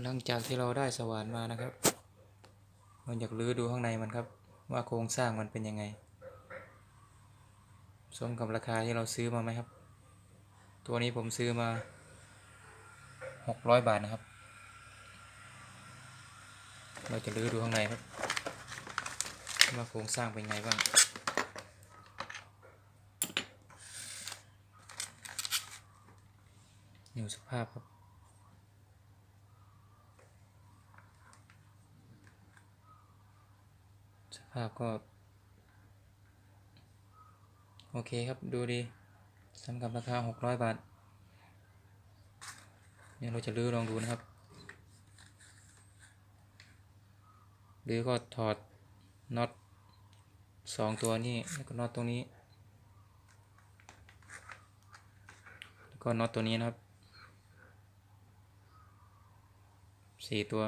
หลังจากที่เราได้สว่านมานะครับเราอยากลื้อดูข้างในมันครับ ว่าโครงสร้างมันเป็นยังไง สมกับราคาที่เราซื้อมาไหมครับ ตัวนี้ผมซื้อมาหกร้อยบาทนะครับ เราจะลื้อดูข้างในครับ ว่าโครงสร้างเป็นไงบ้างอยู่สภาพครับ สภาพก็ โอเคครับดูดีสำหรับราคา 600 บาทเดี๋ยวเราจะลื้อลองดูนะครับลื้อก็ถอดน็อตสองตัวนี้แล้วก็น็อตตรงนี้ แล้วก็น็อตตัวนี้นะครับสี่ตัว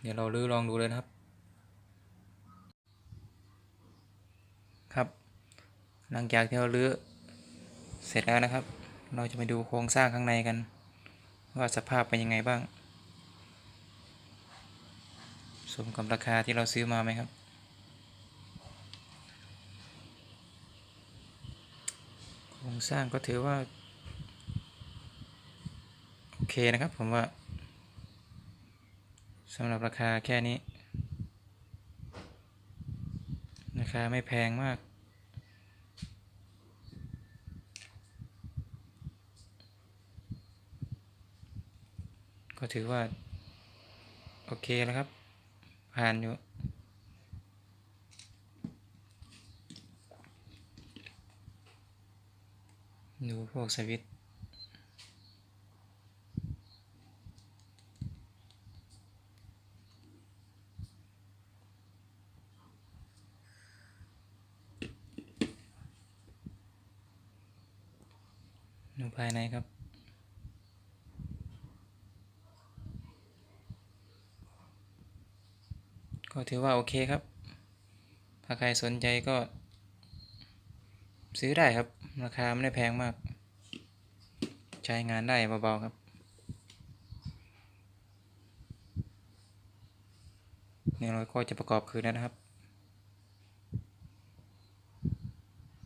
เดี๋ยวเราลื้อลองดูเลยนะครับ ครับ หลังจากที่เราลื้อเสร็จแล้วนะครับ เราจะไปดูโครงสร้างข้างในกัน ว่าสภาพเป็นยังไงบ้าง สมกับราคาที่เราซื้อมาไหมครับโครงสร้างก็ถือว่า โอเคนะครับผมว่า สำหรับราคาแค่นี้ ราคาไม่แพงมาก ก็ถือว่า โอเคแล้วครับ ผ่านอยู่ดูพวกสวิตช์ ภายในครับ ก็ถือว่าโอเคครับ ถ้าใครสนใจก็ ซื้อได้ครับ ราคาไม่ได้แพงมาก ใช้งานได้เบาๆครับเนี่ยเราก็จะประกอบคืนนะครับ